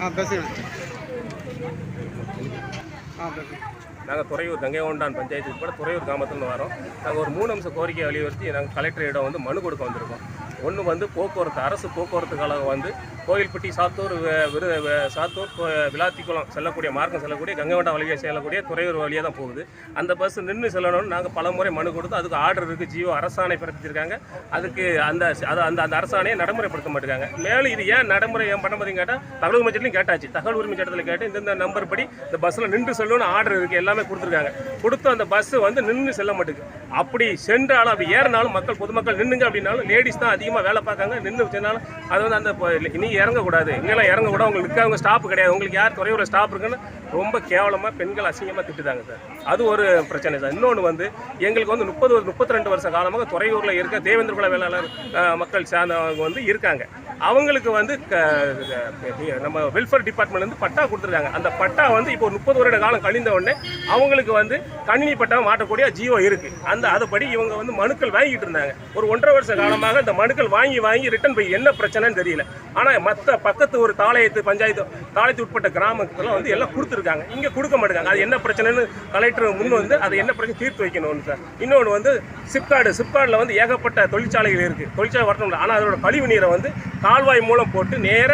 ஆ ஆ நாங்கள் துறையூர் கங்கைகொண்டான் பஞ்சாயத்து உட்பட துறையூர் கிராமத்துலேருந்து வரோம். நாங்கள் ஒரு மூணு அம்ச கோரிக்கையை வலியுறுத்தி நாங்கள் கலெக்டரிடம் வந்து மனு கொடுக்க வந்திருக்கோம். ஒன்று வந்து போக்குவரத்து அரசு போக்குவரத்து கழகம் வந்து கோயில்பட்டி சாத்தூர் விரு சாத்தூர் விளாத்திக்குளம் செல்லக்கூடிய மார்க்கம் செல்லக்கூடிய கங்கைகொண்டான் வழியாக செல்லக்கூடிய துறையூர் வழியாக தான் போகுது. அந்த பஸ் நின்று செல்லணும்னு நாங்கள் பல முறை மனு கொடுத்து அதுக்கு ஆர்டர் இருக்குது ஜியோ அரசாணை பிறப்பிச்சிருக்காங்க. அதுக்கு அந்த அது அந்த அந்த அரசாணையை நடைமுறைப்படுத்த மாட்டேங்காங்க. மேலும் இது ஏன் நடைமுறை ஏன் பண்ண மாட்டேங்க கேட்டால் தகவல் உரிமை சட்டத்திலையும் கேட்டாச்சு. தகவல் உரிமை சட்டத்தில் கேட்டு இந்த நம்பர் படி இந்த பஸ்ஸில் நின்று செல்லணும்னு ஆர்டர் இருக்குது எல்லாமே கொடுத்துருக்காங்க. கொடுத்து அந்த பஸ் வந்து நின்று செல்ல மாட்டேங்குது. அப்படி சென்றாலும் அப்படி ஏறினாலும் மக்கள் பொதுமக்கள் நின்றுங்க அப்படின்னாலும் லேடிஸ் தான் அதிகமாக வேலை பார்க்காங்க. நின்று சென்னாலும் அது வந்து அந்த இனி நீ இறங்கக்கூடாது. இங்கெல்லாம் இறங்கக்கூடாது. உங்களுக்கு நிற்காதவங்க ஸ்டாப் கிடையாது. உங்களுக்கு யார் துறையூரில் ஸ்டாப் இருக்குன்னு ரொம்ப கேவலமாக பெண்கள் அசிங்கமாக திட்டுதாங்க சார். அது ஒரு பிரச்சனை சார். இன்னொன்று வந்து எங்களுக்கு வந்து முப்பது முப்பத்தி ரெண்டு வருஷ காலமாக துறையூரில் இருக்க தேவேந்திர குல வேளாளர் மக்கள் சார்ந்தவங்க வந்து இருக்காங்க. அவங்களுக்கு வந்து நம்ம வெல்ஃபேர் டிபார்ட்மெண்ட்லேருந்து பட்டா கொடுத்துருக்காங்க. அந்த பட்டா வந்து இப்போ முப்பது வருட காலம் கழிந்த உடனே அவங்களுக்கு வந்து கணினி பட்டா மாட்டக்கூடிய ஜீவோ இருக்குது அந்த அதுபடி இவங்க வந்து மனுக்கள் வாங்கிட்டு இருந்தாங்க. ஒரு ஒன்றரை வருஷ காலமாக இந்த மனுக்கள் வாங்கி வாங்கி ரிட்டன் போய் என்ன பிரச்சனைன்னு தெரியல. ஆனால் மற்ற பக்கத்து ஒரு தாளையத்து பஞ்சாயத்து தாளையத்து உட்பட்ட கிராமத்தில் வந்து எல்லாம் கொடுத்துருக்காங்க. இங்கே கொடுக்க மாட்டேங்காங்க. அது என்ன பிரச்சனைன்னு கலெக்டர் முன் வந்து அதை என்ன பிரச்சனை தீர்த்து வைக்கணும்னு சார் இன்னொன்று வந்து சிப்கார்டு சிப்கார்டில் வந்து ஏகப்பட்ட தொழிற்சாலைகள் இருக்குது தொழிற்சாலை வரணும் ஆனால் அதோட கழிவு நீரை வந்து கால்வாய் மூலம் போட்டு நேர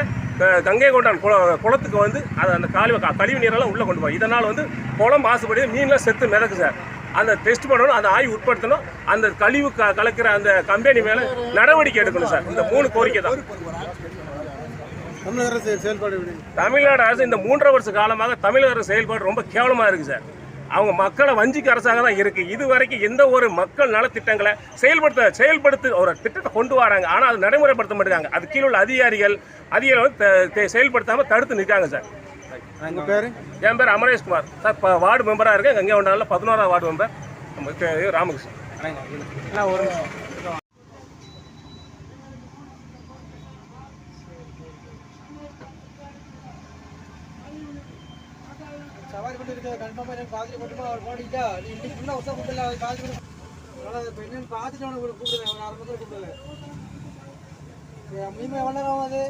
கங்கை கொண்டான் குள குளத்துக்கு வந்து அதை அந்த கால்வாய் கழிவு நீரெல்லாம் உள்ளே கொண்டு போய் இதனால் வந்து குளம் மாசுபடி மீன்லாம் செத்து மிதக்கு சார். அந்த டெஸ்ட் பண்ணணும் அந்த ஆய்வு உட்படுத்தணும். அந்த கழிவு க கலக்கிற அந்த கம்பெனி மேலே நடவடிக்கை எடுக்கணும் சார். இந்த மூணு கோரிக்கை தான். தமிழக அரசு செயல்பாடு தமிழ்நாடு அரசு இந்த மூன்றரை வருஷ காலமாக தமிழக அரசு செயல்பாடு ரொம்ப கேவலமாக இருக்குது சார். அவங்க மக்களை வஞ்சிக்க அரசாக தான் இருக்குது இது வரைக்கும் எந்த ஒரு மக்கள் நலத்திட்டங்களை செயல்படுத்த செயல்படுத்த ஒரு திட்டத்தை கொண்டு வராங்க. ஆனால் அது நடைமுறைப்படுத்த மாட்டாங்க அது கீழே உள்ள அதிகாரிகள் அதிகாரிகள் வந்து செயல்படுத்தாமல் தடுத்து நிற்காங்க சார். உங்கள் பேர்? என் பேர் அமரேஷ்குமார் சார் இப்போ வார்டு மெம்பராக இருக்கேன். கங்கை கொண்டானில் பதினோராம் வார்டு மெம்பர். ராமகிருஷ்ணன். ஒரு நிமிஷம். சவாரி கொண்டு இருக்க கன்ஃபார்மாக எனக்கு பாதிரி மட்டுமா அவர் நீ இன்னைக்கு ஃபுல்லாக அது பாதிரி கொண்டு அதனால் இப்போ என்னன்னு பார்த்துட்டு அவனை கூப்பிடுவேன் ஒரு அரை மணி நேரம் கூப்பிடுவேன் மீன் எவ்வளோ நேரம் ஆகும் அது?